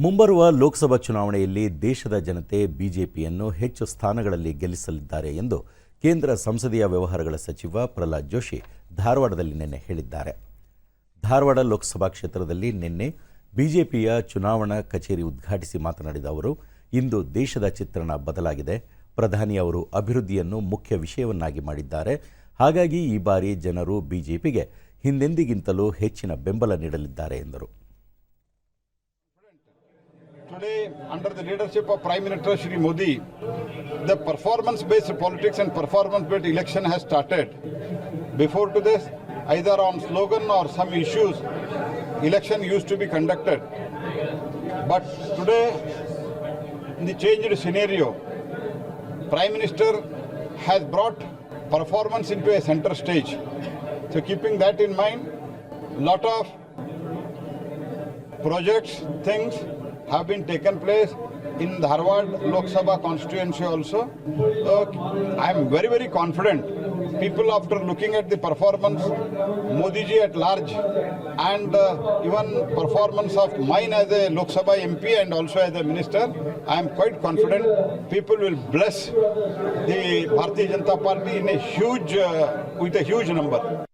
ಮುಂಬರುವ ಲೋಕಸಭಾ ಚುನಾವಣೆಯಲ್ಲಿ ದೇಶದ ಜನತೆ ಬಿಜೆಪಿಯನ್ನು ಹೆಚ್ಚು ಸ್ಥಾನಗಳಲ್ಲಿ ಗೆಲ್ಲಿಸಲಿದ್ದಾರೆ ಎಂದು ಕೇಂದ್ರ ಸಂಸದೀಯ ವ್ಯವಹಾರಗಳ ಸಚಿವ ಪ್ರಹ್ಲಾದ್ ಜೋಶಿ ಧಾರವಾಡದಲ್ಲಿ ನಿನ್ನೆ ಹೇಳಿದ್ದಾರೆ. ಧಾರವಾಡ ಲೋಕಸಭಾ ಕ್ಷೇತ್ರದಲ್ಲಿ ನಿನ್ನೆ ಬಿಜೆಪಿಯ ಚುನಾವಣಾ ಕಚೇರಿ ಉದ್ಘಾಟಿಸಿ ಮಾತನಾಡಿದ ಅವರು, ಇಂದು ದೇಶದ ಚಿತ್ರಣ ಬದಲಾಗಿದೆ. ಪ್ರಧಾನಿ ಅವರು ಅಭಿವೃದ್ಧಿಯನ್ನು ಮುಖ್ಯ ವಿಷಯವನ್ನಾಗಿ ಮಾಡಿದ್ದಾರೆ. ಹಾಗಾಗಿ ಈ ಬಾರಿ ಜನರು ಬಿಜೆಪಿಗೆ ಹಿಂದೆಂದಿಗಿಂತಲೂ ಹೆಚ್ಚಿನ ಬೆಂಬಲ ನೀಡಲಿದ್ದಾರೆ ಎಂದರು. Today, under the leadership of Prime Minister Shri Modi, the performance-based politics and performance-based election has started. Before to this, either on slogan or some issues, election used to be conducted. But today, in the changed scenario, Prime Minister has brought performance into a center stage. So keeping that in mind, lot of projects, things have been taken place in Dharwad Lok Sabha constituency also. So I am very, very confident. People, after looking at the performance, Modi ji at large, and uh, even performance of mine as a Lok Sabha MP and also as a minister, I am quite confident. People will bless the Bharatiya Janata Party in a huge, uh, with a huge number.